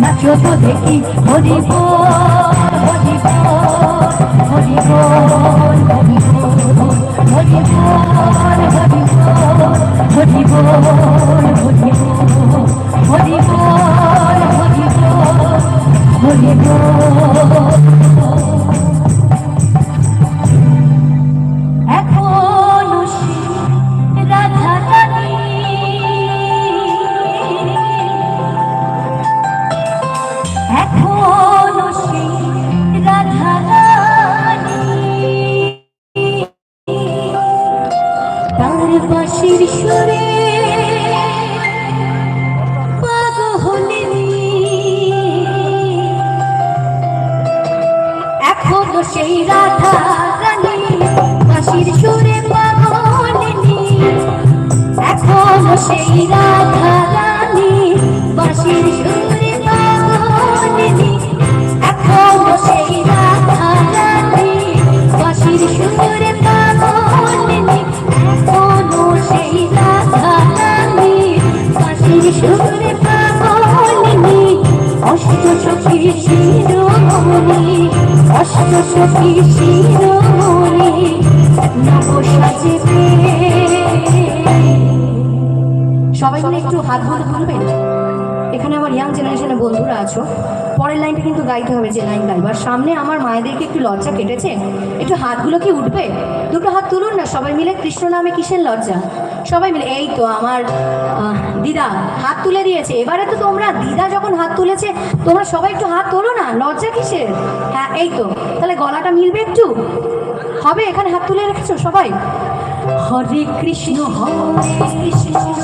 নাচো তো দেখি হরি বল হরি বল হরি বল হরি বল হরি বল হরি বল সুরে এখনও সেই রাধা রানী বাঁশির সুরে সেই রাধা রানী বাঁশির সুরে সবাই মিলে একটু হাত ধরে তুলবেন এখানে আমার ইয়াং জেনারেশনের বন্ধুরা আছো। পরের লাইনটা কিন্তু গাইতে হবে যে লাইন গাইবার সামনে আমার মায়েদেরকে একটু লজ্জা কেটেছে। একটু হাতগুলো কি উঠবে? দুটো হাত তুলুন না, সবাই মিলে কৃষ্ণ নামে কিসের লজ্জা? সবাই মিলে, এই তো আমার দিদা হাত তুলে দিয়েছে। এবারে তো তোমরা, দিদা যখন হাত তুলেছে, তোমরা সবাই একটু হাত তোলো না, লজ্জা কিসের? হ্যাঁ এই তো, তাহলে গলাটা মিলবে একটু? হবে, এখানে হাত তুলে রেখেছো সবাই? হরে কৃষ্ণ হরে কৃষ্ণ।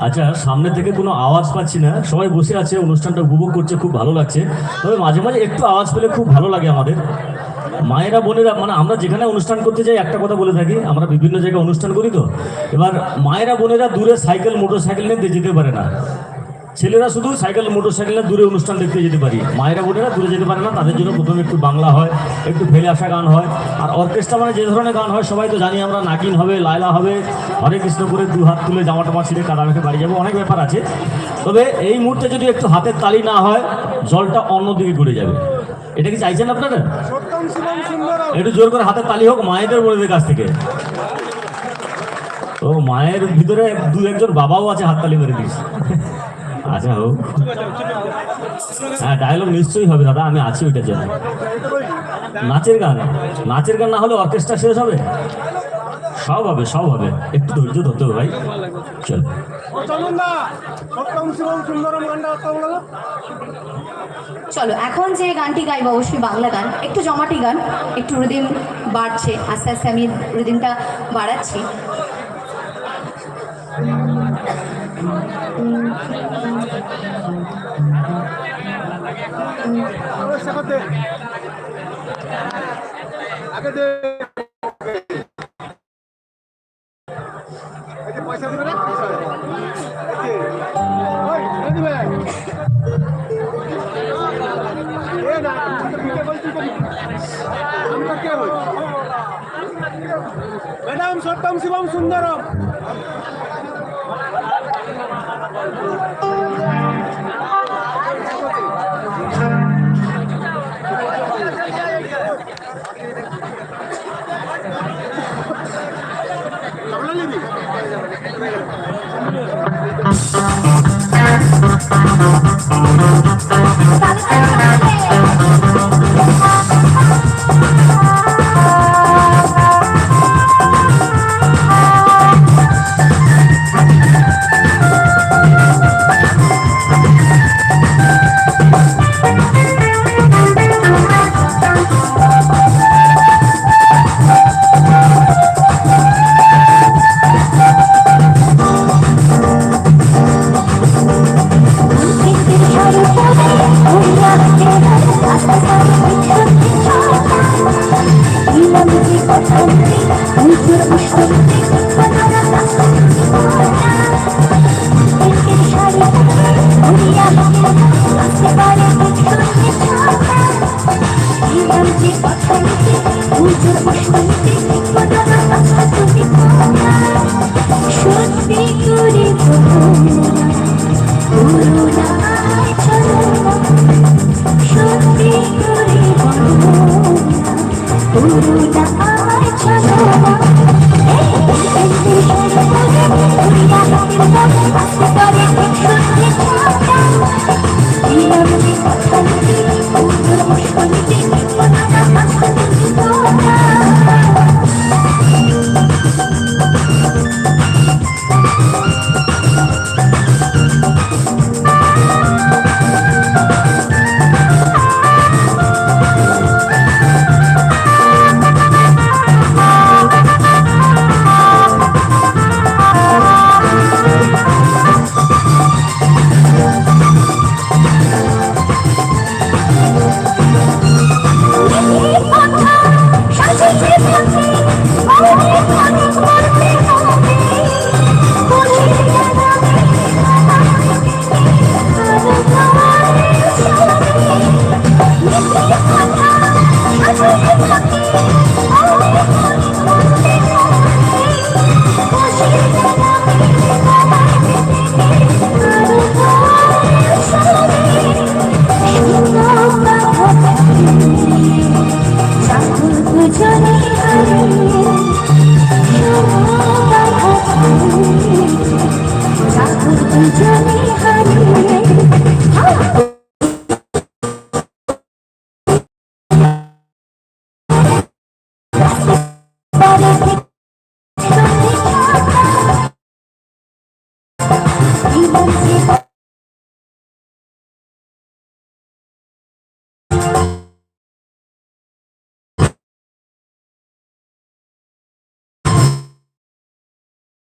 আচ্ছা সামনে থেকে কোনো আওয়াজ পাচ্ছি না। সবাই বসে আছে, অনুষ্ঠানটা উপভোগ করছে, খুব ভালো লাগছে। তবে মাঝে মাঝে একটু আওয়াজ পেলে খুব ভালো লাগে আমাদের। মায়েরা, বোনেরা মানে আমরা যেখানে অনুষ্ঠান করতে যাই, একটা কথা বলে থাকি, আমরা বিভিন্ন জায়গায় অনুষ্ঠান করি তো। এবার মায়েরা, বোনেরা দূরে সাইকেল মোটর সাইকেল নিয়ে যেতে পারে না। ছেলেরা শুধু সাইকেল মোটর সাইকেল দূরে অনুষ্ঠান দেখতে যেতে পারি। মায়েরা বোনেরা দূরে যেতে পারে না তাদের জন্য প্রথমে একটু বাংলা হয় একটু ফেলে আসা গান হয় আর অর্কেস্ট্রা মানে যে ধরনের গান হয় সবাই তো জানি আমরা নাকিন হবে লায়লা হবে হরে কৃষ্ণ করে দু হাত তুলে জামা টামা ছিঁড়ে কাদা মেখে বাড়ি যাব অনেক ব্যাপার আছে। তবে এই মুহূর্তে যদি একটু হাতের তালি না হয় জলটা অন্যদিকে ঘুরে যাবে। এটা কি চাইছেন আপনারা? একটু জোর করে হাতের তালি হোক মায়েদের বোনেদের কাছ থেকে। তো মায়ের ভিতরে দু একজন বাবাও আছে হাততালি মেরে দিস আচ্ছা হোক হ্যাঁ ডায়লগ নিশ্চয়ই হবে, দাদা, আমি আছি ওইটার জন্য। নাচের গান নাচের গান না হলে অর্কেস্ট্রা শেষ হবে? সব হবে সব হবে। একটু ধৈর্য ধরতে হবে, ভাই। চল? চলো, এখন যে গানটি গাইবো, অবশ্যই বাংলা গান। একটু জমাটি গান, একটু রিদিম বাড়ছে। আস্তে আস্তে আমি রিদিমটা বাড়াচ্ছি। আগে দে পয়সা দিবে না madam Satyam Shivam Sundaram Thank you. participar.